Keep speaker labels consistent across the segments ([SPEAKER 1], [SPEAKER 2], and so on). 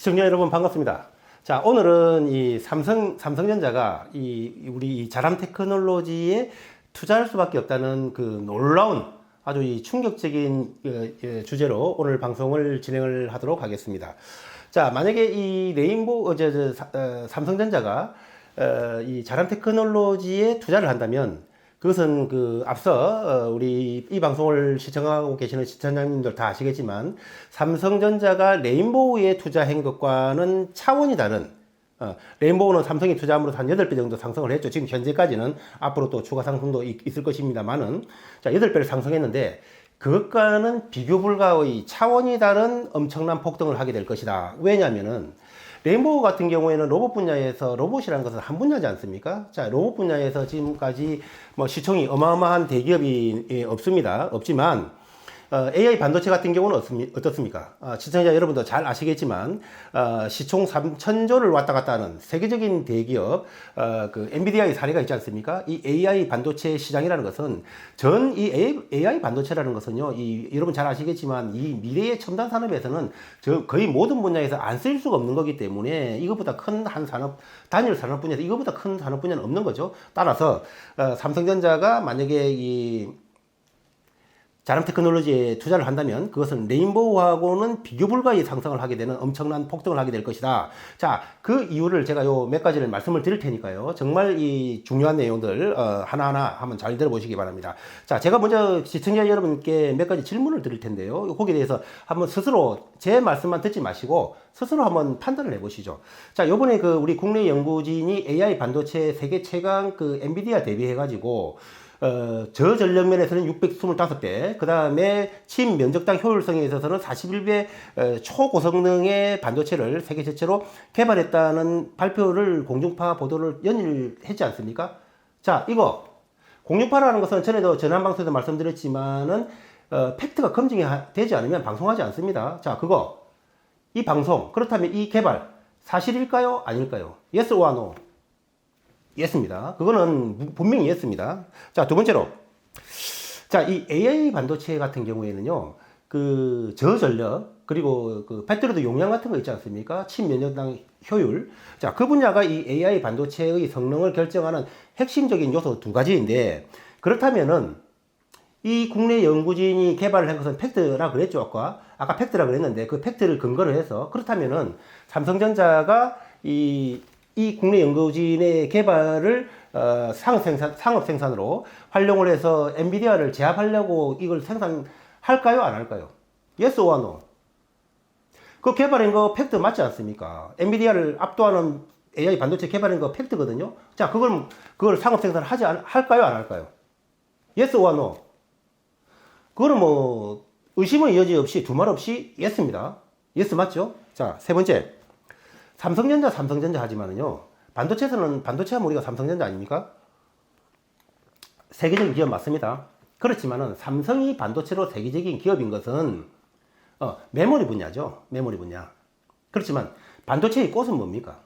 [SPEAKER 1] 시청자 여러분 반갑습니다. 자 오늘은 이 삼성 삼성전자가 이 우리 이 자람 테크놀로지에 투자할 수밖에 없다는 그 놀라운 아주 이 충격적인 어, 예, 주제로 오늘 방송을 진행을 하도록 하겠습니다. 자 만약에 이 어, 저, 저, 사- 어, 삼성전자가 어, 이 자람 테크놀로지에 투자를 한다면 그것은 그 앞서 어, 우리 이 방송을 시청하고 계시는 시청자님들 다 아시겠지만 삼성전자가 레인보우에 투자한 것과는 차원이 다른 어, 레인보우는 삼성이 투자함으로 한 8배 정도 상승을 했죠. 지금 현재까지는 앞으로 또 추가 상승도 있- 있을 것입니다만은 자, 8배를 상승했는데 그것과는 비교 불가의 차원이 다른 엄청난 폭등을 하게 될 것이다. 왜냐면은 레인보우 같은 경우에는 로봇 분야에서 로봇이라는 것은 한 분야지 않습니까? 자, 로봇 분야에서 지금까지 뭐 시총이 어마어마한 대기업이 예, 없습니다. 없지만 어, AI 반도체 같은 경우는 어떻습니- 어떻습니까? 어, 시청자 여러분도 잘 아시겠지만 어, 시총 3천조를 왔다 갔다 하는 세계적인 대기업 어, 그 엔비디아의 사례가 있지 않습니까? 이 AI 반도체 시장이라는 것은 전 이 AI 반도체라는 것은요, 이 여러분 잘 아시겠지만 이 미래의 첨단 산업에서는 저 거의 모든 분야에서 안 쓸 수가 없는 거기 때문에 이것보다 큰 한 산업 단일 산업 분야에서 이것보다 큰 산업 분야는 없는 거죠. 따라서 어, 삼성전자가 만약에 이 자람 테크놀로지에 투자를 한다면 그것은 레인보우하고는 비교 불가의 상승을 하게 되는 엄청난 폭등을 하게 될 것이다. 자, 그 이유를 제가 요 몇 가지를 말씀을 드릴 테니까요. 정말 이 중요한 내용들 어, 하나하나 한번 잘 들어보시기 바랍니다. 자, 제가 먼저 시청자 여러분께 몇 가지 질문을 드릴 텐데요. 거기에 대해서 한번 스스로 제 말씀만 듣지 마시고 스스로 한번 판단을 해보시죠. 자, 요번에 그 우리 국내 연구진이 AI 반도체 세계 최강 그 엔비디아 대비해가지고 어, 저전력 면에서는 625배, 그 다음에 친면적당 효율성에 있어서는 41배 어, 초고성능의 반도체를 세계 최초로 개발했다는 발표를 공중파 보도를 연일 했지 않습니까? 자, 이거 공중파라는 것은 전에도 전환방송에서 말씀드렸지만은 어, 팩트가 검증이 하- 되지 않으면 방송하지 않습니다. 자, 그거 이 방송 그렇다면 이 개발 사실일까요? 아닐까요? Yes or no? 예스입니다. 그거는 분명히 예스입니다. 자, 두 번째로. 자, 이 AI 반도체 같은 경우에는요, 그 저전력, 그리고 그 배터리도 용량 같은 거 있지 않습니까? 친면역당 효율. 자, 그 분야가 이 AI 반도체의 성능을 결정하는 핵심적인 요소 두 가지인데, 그렇다면은 이 국내 연구진이 개발을 한 것은 팩트라 그랬죠, 아까. 아까 팩트라 그랬는데 그 팩트를 근거로 해서 그렇다면은 삼성전자가 이, 이 국내 연구진의 개발을 어, 상업 생산, 상업 생산으로 활용을 해서 엔비디아를 제압하려고 이걸 생산할까요? 안 할까요? yes or no? 그 개발한 거 팩트 맞지 않습니까? 엔비디아를 압도하는 AI 반도체 개발한 거 팩트거든요. 자, 그걸, 그걸 상업 생산을 하지, 않, 할까요? 안 할까요? yes or no? 그거는 뭐 의심의 여지 없이 두말 없이 예스입니다. 예스 맞죠? 자, 세 번째. 삼성전자, 삼성전자 하지만은요. 반도체에서는 반도체하면 우리가 삼성전자 아닙니까? 세계적인 기업 맞습니다. 그렇지만은 삼성이 반도체로 세계적인 기업인 것은 어, 메모리 분야죠. 메모리 분야. 그렇지만 반도체의 꽃은 뭡니까?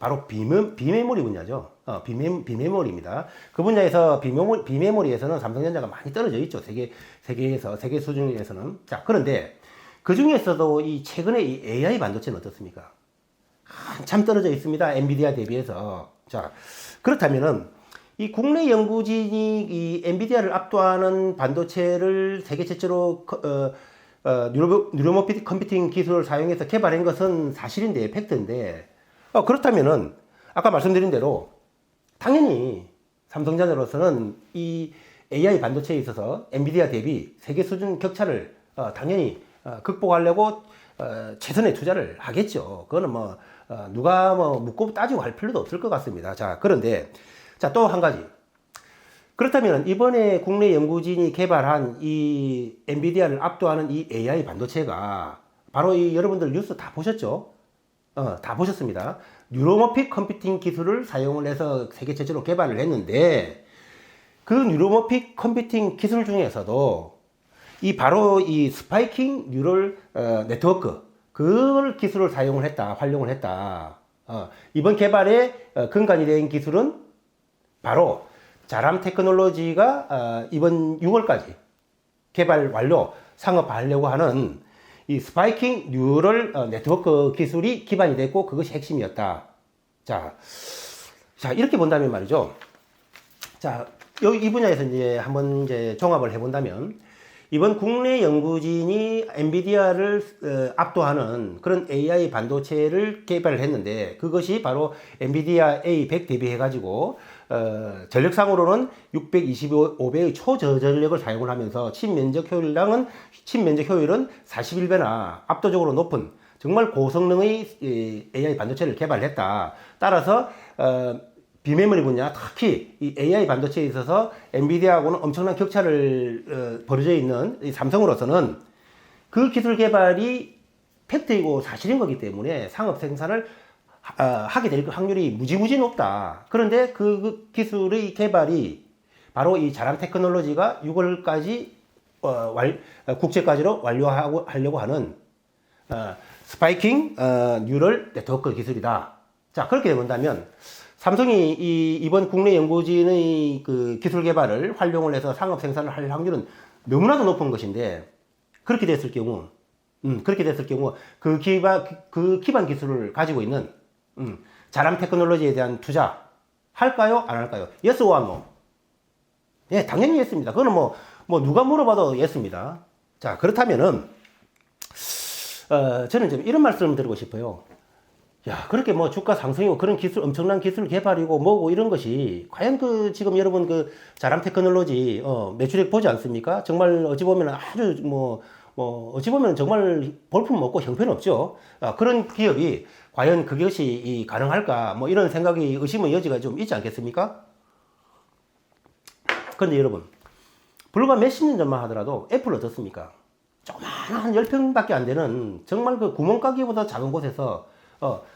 [SPEAKER 1] 바로 비메, 비메모리 분야죠. 어, 비메, 비메모리입니다. 그 분야에서 비메모리, 비메모리에서는 삼성전자가 많이 떨어져 있죠. 세계, 세계에서, 세계 수준에서는. 자, 그런데 그 중에서도 이 최근에 이 AI 반도체는 어떻습니까? 한참 떨어져 있습니다. 엔비디아 대비해서. 자, 그렇다면은 이 국내 연구진이 이 엔비디아를 압도하는 반도체를 세계 최초로 커- 어, 어, 뉴로, 뉴로모피틱 컴퓨팅 기술을 사용해서 개발한 것은 사실인데, 팩트인데, 어, 그렇다면은, 아까 말씀드린 대로, 당연히 삼성전자로서는 이 AI 반도체에 있어서 엔비디아 대비 세계 수준 격차를 어, 당연히 어, 극복하려고 어, 최선의 투자를 하겠죠. 그거는 뭐, 어, 누가 뭐 묻고 따지고 할 필요도 없을 것 같습니다. 자, 그런데, 자, 또 한 가지. 그렇다면 이번에 국내 연구진이 개발한 이 엔비디아를 압도하는 이 AI 반도체가 바로 이 여러분들 뉴스 다 보셨죠? 어, 다 보셨습니다. 뉴로모픽 컴퓨팅 기술을 사용을 해서 세계 최초로 개발을 했는데 그 뉴로모픽 컴퓨팅 기술 중에서도 이 바로 이 스파이킹 뉴럴 어, 네트워크 그 기술을 사용을 했다, 활용을 했다. 어, 이번 개발의 어, 근간이 된 기술은 바로 자람 테크놀로지가 어, 이번 6월까지 개발 완료 상업화하려고 하는 이 스파이킹 뉴럴 어, 네트워크 기술이 기반이 됐고 그것이 핵심이었다. 자, 자 이렇게 본다면 말이죠. 자, 여기 이 분야에서 이제 한번 이제 종합을 해본다면 이번 국내 연구진이 엔비디아를 어, 압도하는 그런 AI 반도체를 개발을 했는데 그것이 바로 엔비디아 A100 대비해 가지고 어, 전력상으로는 625배의 초저전력을 사용을 하면서 친면적 효율량은 친면적 효율은 41배나 압도적으로 높은 정말 고성능의 이 AI 반도체를 개발했다. 따라서 어, 비메모리 분야 특히 이 AI 반도체에 있어서 엔비디아하고는 엄청난 격차를 어, 벌어져 있는 이 삼성으로서는 그 기술 개발이 팩트이고 사실인 거기 때문에 상업 생산을 하- 어, 하게 될 확률이 무지무지 높다. 그런데 그, 그 기술의 개발이 바로 이 자람 테크놀로지가 6월까지 어, 완- 어, 국제까지로 완료하고 하려고 하는 어, 스파이킹 어, 뉴럴 네트워크 기술이다. 자 그렇게 된다면 삼성이 이 이번 국내 연구진의 그 기술 개발을 활용을 해서 상업 생산을 할 확률은 너무나도 높은 것인데 그렇게 됐을 경우, 음, 그렇게 됐을 경우 그 기반 그 기반 기술을 가지고 있는 음, 자람 테크놀로지에 대한 투자 할까요? 안 할까요? yes or no? 예, 당연히 예스입니다. 그거는 뭐, 뭐 누가 물어봐도 예스입니다. 자, 그렇다면은 어, 저는 좀 이런 말씀을 드리고 싶어요. 야, 그렇게 뭐 주가 상승이고 그런 기술, 엄청난 기술 개발이고 뭐고 이런 것이 과연 그 지금 여러분 그 자람 테크놀로지, 어, 매출액 보지 않습니까? 정말 어찌 보면 아주 뭐, 뭐, 어찌 보면 정말 볼품 없고 형편없죠. 아, 그런 기업이 과연 그것이 이 가능할까? 뭐 이런 생각이 의심의 여지가 좀 있지 않겠습니까? 근데 여러분, 불과 몇십 년 전만 하더라도 애플 어떻습니까? 조그마한 한 10평밖에 안 되는 정말 그 구멍가게보다 작은 곳에서 어, 이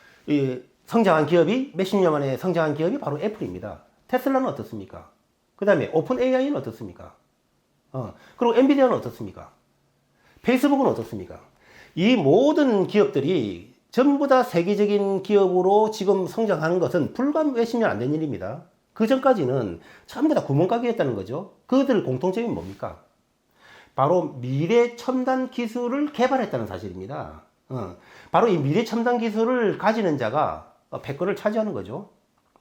[SPEAKER 1] 성장한 기업이 몇십 년 만에 성장한 기업이 바로 애플입니다. 테슬라는 어떻습니까? 그 다음에 오픈 AI는 어떻습니까? 어, 그리고 엔비디아는 어떻습니까? 페이스북은 어떻습니까? 이 모든 기업들이 전부 다 세계적인 기업으로 지금 성장하는 것은 불과 몇십 년 안 된 일입니다. 그 전까지는 전부 다 구멍가게였다는 거죠. 그들 공통점이 뭡니까? 바로 미래 첨단 기술을 개발했다는 사실입니다. 어, 바로 이 미래 첨단 기술을 가지는 자가 어, 패권을 차지하는 거죠.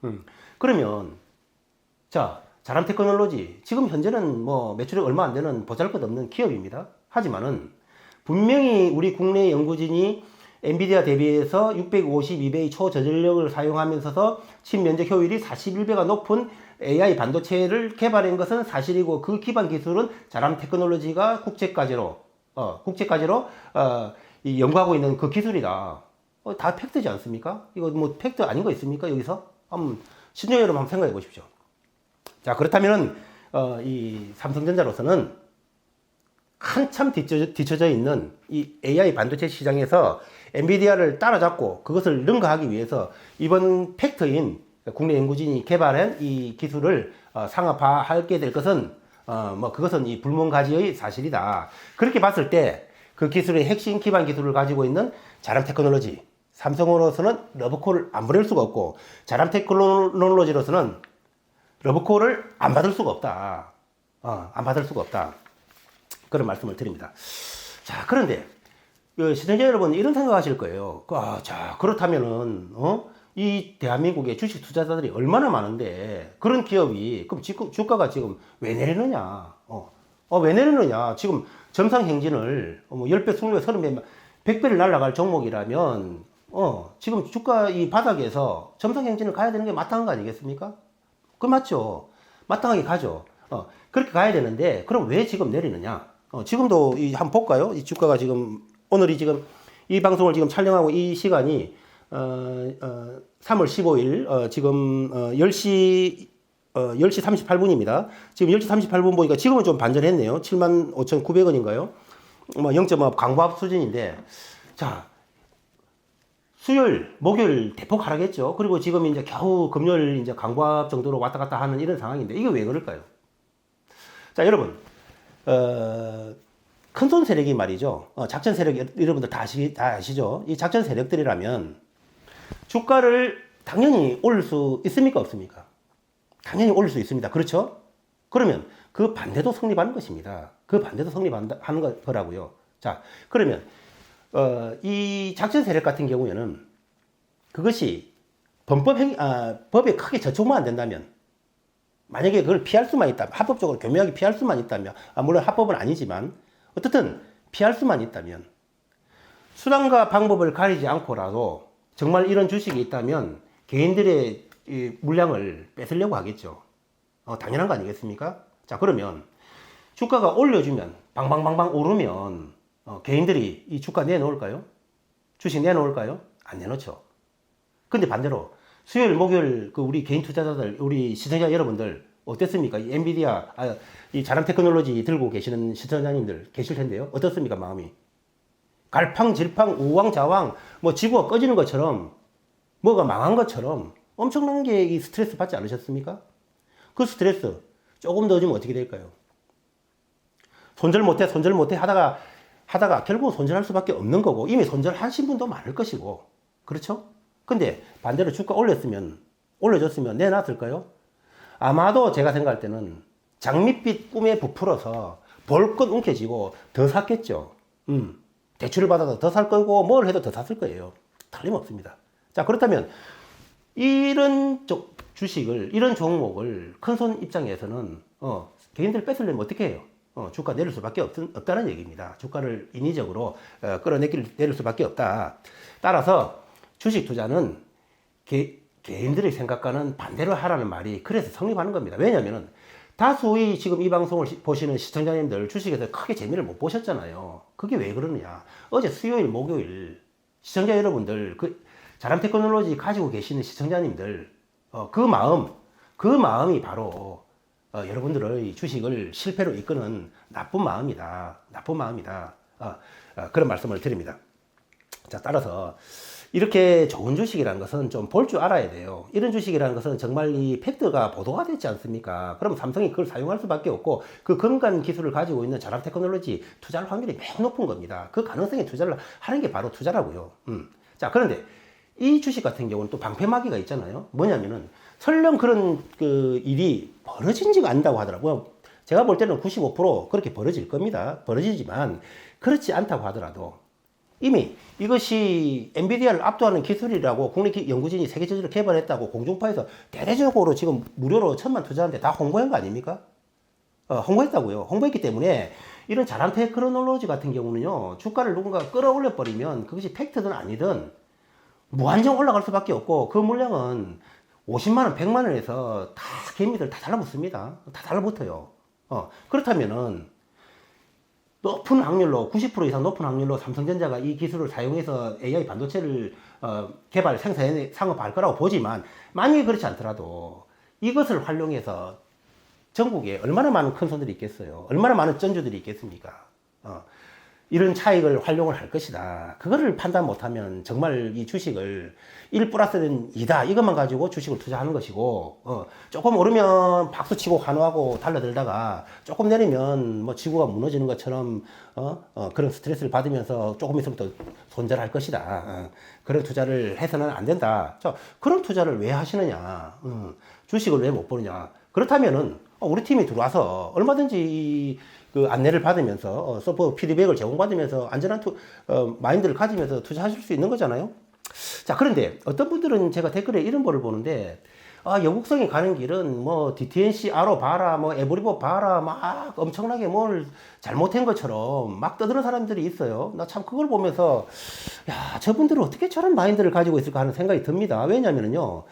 [SPEAKER 1] 음, 그러면 자 자람 테크놀로지 지금 현재는 뭐 매출이 얼마 안 되는 보잘것없는 기업입니다. 하지만은 분명히 우리 국내 연구진이 엔비디아 대비해서 652배의 초저전력을 사용하면서 친면적 효율이 41배가 높은 AI 반도체를 개발한 것은 사실이고 그 기반 기술은 자람 테크놀로지가 국제까지로 어, 국제까지로 어, 이 연구하고 있는 그 기술이다. 어, 다 팩트지 않습니까? 이거 뭐 팩트 아닌 거 있습니까? 여기서 한번 시청자 여러분 한번 생각해 보십시오. 자 그렇다면은 어, 이 삼성전자로서는 한참 뒤쳐져, 뒤쳐져 있는 이 AI 반도체 시장에서 엔비디아를 따라잡고 그것을 능가하기 위해서 이번 팩트인 국내 연구진이 개발한 이 기술을 어, 상업화하게 될 것은 어, 뭐 그것은 이 불문가지의 사실이다. 그렇게 봤을 때 그 기술의 핵심 기반 기술을 가지고 있는 자람 테크놀로지 삼성으로서는 러브콜을 안 보낼 수가 없고 자람 테크놀로지로서는 러브콜을 안 받을 수가 없다. 어, 안 받을 수가 없다. 그런 말씀을 드립니다. 자, 그런데 그 시청자 여러분 이런 생각하실 거예요. 그, 아, 자, 그렇다면은 어? 이 대한민국의 주식 투자자들이 얼마나 많은데 그런 기업이 그럼 지금 주가가 지금 왜 내리느냐? 어, 어, 왜 내리느냐? 지금 점상 행진을 어, 뭐 10배, 20배, 30배, 100배를 날아갈 종목이라면 어, 지금 주가 이 바닥에서 점상 행진을 가야 되는 게 마땅한 거 아니겠습니까? 그 맞죠. 마땅하게 가죠. 어, 그렇게 가야 되는데, 그럼 왜 지금 내리느냐? 어, 지금도 이 한번 볼까요? 이 주가가 지금, 오늘이 지금 이 방송을 지금 촬영하고 이 시간이, 어, 어, 3월 15일, 어, 지금, 어, 10시, 어, 10시 38분입니다. 지금 10시 38분 보니까 지금은 좀 반전했네요. 75,900원인가요? 뭐0.5 강보합 수준인데, 자, 수요일, 목요일 대폭 하락했죠. 그리고 지금 이제 겨우 금요일 이제 강보합 정도로 왔다 갔다 하는 이런 상황인데 이게 왜 그럴까요? 자, 여러분, 어, 큰손 세력이 말이죠. 어, 작전 세력 여러분들 다, 아시, 다 아시죠? 이 작전 세력들이라면 주가를 당연히 올릴 수 있습니까? 없습니까? 당연히 올릴 수 있습니다. 그렇죠? 그러면 그 반대도 성립하는 것입니다. 그 반대도 성립하는 거- 거라고요. 자, 그러면 어, 이 작전 세력 같은 경우에는 그것이 범법 행, 아, 법에 크게 저촉만 안 된다면 만약에 그걸 피할 수만 있다면 합법적으로 교묘하게 피할 수만 있다면 아, 물론 합법은 아니지만 어떻든 피할 수만 있다면 수단과 방법을 가리지 않고라도 정말 이런 주식이 있다면 개인들의 이 물량을 뺏으려고 하겠죠. 어, 당연한 거 아니겠습니까? 자 그러면 주가가 올려주면 방방방방 오르면 어, 개인들이 이 주가 내놓을까요? 주식 내놓을까요? 안 내놓죠. 근데 반대로 수요일, 목요일 그 우리 개인 투자자들, 우리 시청자 여러분들 어땠습니까? 이 엔비디아, 아, 이 자랑 테크놀로지 들고 계시는 시청자님들 계실 텐데요. 어떻습니까, 마음이? 갈팡질팡, 우왕좌왕, 뭐 지구가 꺼지는 것처럼 뭐가 망한 것처럼 엄청난 게이 스트레스 받지 않으셨습니까? 그 스트레스 조금 더 주면 어떻게 될까요? 손절 못해, 손절 못해 하다가 하다가 결국 손절할 수밖에 없는 거고 이미 손절하신 분도 많을 것이고 그렇죠? 근데 반대로 주가 올렸으면 올려줬으면 내놨을까요? 아마도 제가 생각할 때는 장밋빛 꿈에 부풀어서 벌컥 움켜쥐고 더 샀겠죠. 음, 대출을 받아서 더 살 거고 뭘 해도 더 샀을 거예요. 틀림없습니다. 자 그렇다면 이런 쪽 주식을 이런 종목을 큰손 입장에서는 어, 개인들 뺏으려면 어떻게 해요? 어, 주가 내릴 수밖에 없, 없다는 얘기입니다. 주가를 인위적으로 어, 끌어내릴 내릴 수밖에 없다. 따라서 주식 투자는 개, 개인들의 생각과는 반대로 하라는 말이 그래서 성립하는 겁니다. 왜냐하면 다수의 지금 이 방송을 시- 보시는 시청자님들 주식에서 크게 재미를 못 보셨잖아요. 그게 왜 그러느냐? 어제 수요일, 목요일 시청자 여러분들 그 자람 테크놀로지 가지고 계시는 시청자님들 어, 그 마음 그 마음이 바로 어, 여러분들의 주식을 실패로 이끄는 나쁜 마음이다. 나쁜 마음이다. 어, 어, 그런 말씀을 드립니다. 자, 따라서 이렇게 좋은 주식이라는 것은 좀 볼 줄 알아야 돼요. 이런 주식이라는 것은 정말 이 팩트가 보도가 됐지 않습니까? 그럼 삼성이 그걸 사용할 수밖에 없고 그 근간 기술을 가지고 있는 자람 테크놀로지 투자할 확률이 매우 높은 겁니다. 그 가능성에 투자를 하는 게 바로 투자라고요. 음. 자, 그런데 이 주식 같은 경우는 또 방패막이가 있잖아요. 뭐냐면은 설령 그런 그 일이 벌어진 지가 않다고 하더라고요. 제가 볼 때는 95% 그렇게 벌어질 겁니다. 벌어지지만 그렇지 않다고 하더라도 이미 이것이 엔비디아를 압도하는 기술이라고 국내 기- 연구진이 세계적으로 개발했다고 공중파에서 대대적으로 지금 무료로 천만 투자하는데 다 홍보한 거 아닙니까? 어, 홍보했다고요. 홍보했기 때문에 이런 자란 테크놀로지 같은 경우는요, 주가를 누군가 끌어올려 버리면 그것이 팩트든 아니든 무한정 올라갈 수밖에 없고 그 물량은 50만 원, 100만 원에서 다 개미들 다 달라붙습니다. 다 달라붙어요. 어, 그렇다면은 높은 확률로 90% 이상 높은 확률로 삼성전자가 이 기술을 사용해서 AI 반도체를 어, 개발 생산 상업할 거라고 보지만 만약에 그렇지 않더라도 이것을 활용해서 전국에 얼마나 많은 큰 손들이 있겠어요. 얼마나 많은 전주들이 있겠습니까? 어, 이런 차익을 활용을 할 것이다. 그거를 판단 못하면 정말 이 주식을 1 플러스는 2다. 이것만 가지고 주식을 투자하는 것이고, 어, 조금 오르면 박수치고 환호하고 달려들다가 조금 내리면 뭐 지구가 무너지는 것처럼, 어, 어, 그런 스트레스를 받으면서 조금 있으면 또 손절할 것이다. 어, 그런 투자를 해서는 안 된다. 자, 그런 투자를 왜 하시느냐? 음, 주식을 왜 못 보느냐? 그렇다면은, 어, 우리 팀이 들어와서 얼마든지 이 그 안내를 받으면서 어, 서포 피드백을 제공받으면서 안전한 투, 어, 마인드를 가지면서 투자하실 수 있는 거잖아요. 자 그런데 어떤 분들은 제가 댓글에 이런 거를 보는데 아 영국성이 가는 길은 뭐 DTNC 아로 봐라 뭐 에브리버 봐라 막 엄청나게 뭘 잘못한 것처럼 막 떠드는 사람들이 있어요. 나 참 그걸 보면서 야 저분들은 어떻게 저런 마인드를 가지고 있을까 하는 생각이 듭니다. 왜냐면은요.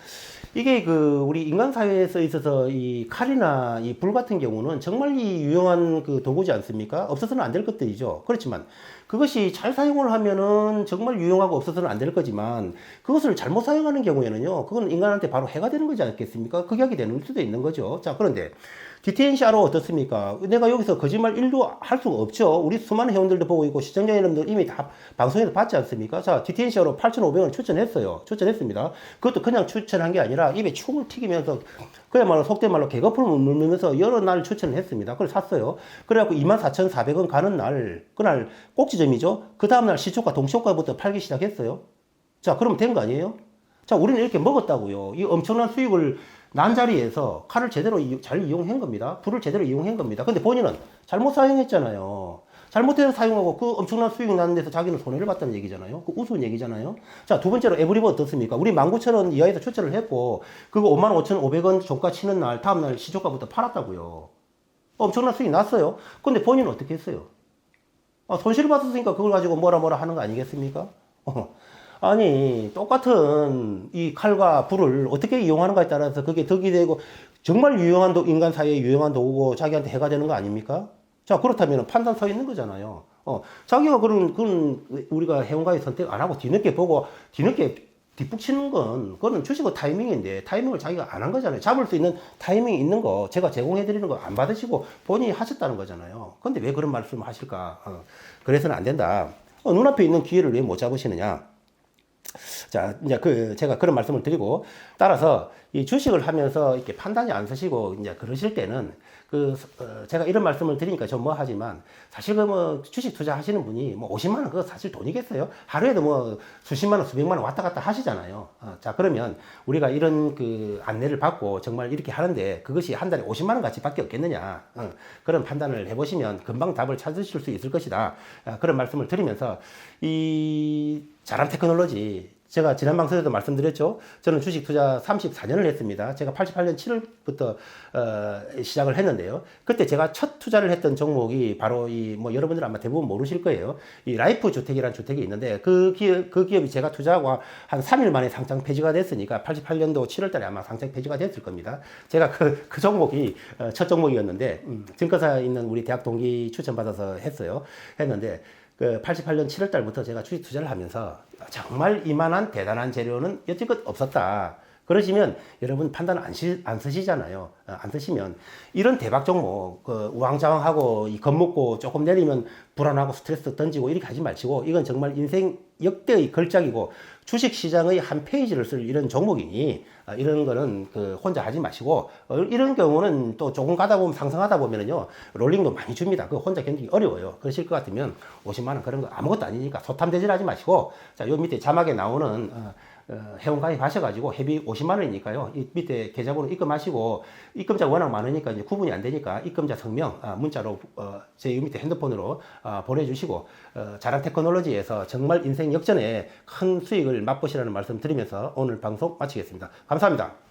[SPEAKER 1] 이게 그 우리 인간 사회에서 있어서 이 칼이나 이 불 같은 경우는 정말 이 유용한 그 도구지 않습니까? 없어서는 안 될 것들이죠. 그렇지만 그것이 잘 사용을 하면은 정말 유용하고 없어서는 안 될 거지만 그것을 잘못 사용하는 경우에는요. 그건 인간한테 바로 해가 되는 거지 않겠습니까? 극약이 되는 수도 있는 거죠. 자, 그런데 DTNCRO 어떻습니까? 내가 여기서 거짓말 1도 할 수가 없죠. 우리 수많은 회원들도 보고 있고 시청자 여러분들 이미 다 방송에서 봤지 않습니까? 자, DTNCRO 8,500원 추천했어요. 추천했습니다. 그것도 그냥 추천한 게 아니라 입에 충을 튀기면서 그야말로 속된 말로 개거품을 물면서 여러 날 추천을 했습니다. 그걸 샀어요. 그래갖고 24,400원 가는 날, 그날 꼭지 점이죠. 그 다음날 시초가 동시효과부터 팔기 시작했어요. 자, 그러면 된거 아니에요? 자, 우리는 이렇게 먹었다고요. 이 엄청난 수익을 난 자리에서 칼을 제대로 이- 잘 이용한 겁니다. 불을 제대로 이용한 겁니다. 근데 본인은 잘못 사용했잖아요. 잘못해서 사용하고 그 엄청난 수익이 나는 데서 자기는 손해를 봤다는 얘기잖아요. 그 우스운 얘기잖아요. 자, 두 번째로 에브리버 어떻습니까? 우리 19,000원 이하에서 출처를 했고 그거 55,500원 종가 치는 날 다음 날 시초가부터 팔았다고요. 엄청난 수익이 났어요. 근데 본인은 어떻게 했어요? 아, 손실을 봤으니까 그걸 가지고 뭐라 뭐라 하는 거 아니겠습니까? 어. 아니 똑같은 이 칼과 불을 어떻게 이용하는가에 따라서 그게 덕이 되고 정말 유용한 도 인간 사이에 유용한 도구고 자기한테 해가 되는 거 아닙니까? 자 그렇다면 판단 서 있는 거잖아요. 어 자기가 그런 그런 우리가 해운가에 선택 안 하고 뒤늦게 보고 뒤늦게 뒷북 치는 건 그거는 주식의 타이밍인데 타이밍을 자기가 안 한 거잖아요. 잡을 수 있는 타이밍이 있는 거 제가 제공해 드리는 거 안 받으시고 본인이 하셨다는 거잖아요. 근데 왜 그런 말씀을 하실까? 어, 그래서는 안 된다. 어, 눈앞에 있는 기회를 왜 못 잡으시느냐? 자, 이제 그 제가 그런 말씀을 드리고 따라서 이 주식을 하면서 이렇게 판단이 안 서시고 이제 그러실 때는 그 어, 제가 이런 말씀을 드리니까 좀뭐 하지만 사실 그뭐 주식 투자하시는 분이 뭐 50만 원 그거 사실 돈이겠어요? 하루에도 뭐 수십만 원, 수백만 원 왔다 갔다 하시잖아요. 어, 자, 그러면 우리가 이런 그 안내를 받고 정말 이렇게 하는데 그것이 한 달에 50만 원 가치밖에 없겠느냐? 어, 그런 판단을 해보시면 금방 답을 찾으실 수 있을 것이다. 아, 그런 말씀을 드리면서 이 자람 테크놀로지 제가 지난 방송에도 말씀드렸죠. 저는 주식 투자 34년을 했습니다. 제가 88년 7월부터 어, 시작을 했는데요. 그때 제가 첫 투자를 했던 종목이 바로 이 뭐 여러분들 아마 대부분 모르실 거예요. 이 라이프 주택이라는 주택이 있는데 그 기업 그 기업이 제가 투자하고 한 3일 만에 상장 폐지가 됐으니까 88년도 7월달에 아마 상장 폐지가 됐을 겁니다. 제가 그, 그 종목이 어, 첫 종목이었는데 음, 증권사에 있는 우리 대학 동기 추천받아서 했어요. 했는데 그 88년 7월 달부터 제가 주식 투자를 하면서 정말 이만한 대단한 재료는 여태껏 없었다. 그러시면 여러분 판단 안, 시, 안 쓰시잖아요. 어, 안 쓰시면 이런 대박 종목 그 우왕좌왕하고 이 겁먹고 조금 내리면 불안하고 스트레스 던지고 이렇게 하지 마시고 이건 정말 인생 역대의 걸작이고 주식 시장의 한 페이지를 쓸 이런 종목이니 어, 이런 거는 그 혼자 하지 마시고 어, 이런 경우는 또 조금 가다 보면 상승하다 보면은요 롤링도 많이 줍니다. 그 혼자 견디기 어려워요. 그러실 것 같으면 50만 원 그런 거 아무것도 아니니까 소탐대질 하지 마시고 자요 밑에 자막에 나오는 어, 어, 회원 가입 하셔가지고 회비 50만 원이니까요. 이 밑에 계좌번호 입금하시고 입금자 워낙 많으니까 이제 구분이 안 되니까 입금자 성명 아, 문자로 어, 제 밑에 핸드폰으로 아, 보내주시고 어, 자랑 테크놀로지에서 정말 인생 역전에 큰 수익을 맛보시라는 말씀 드리면서 오늘 방송 마치겠습니다. 감사합니다.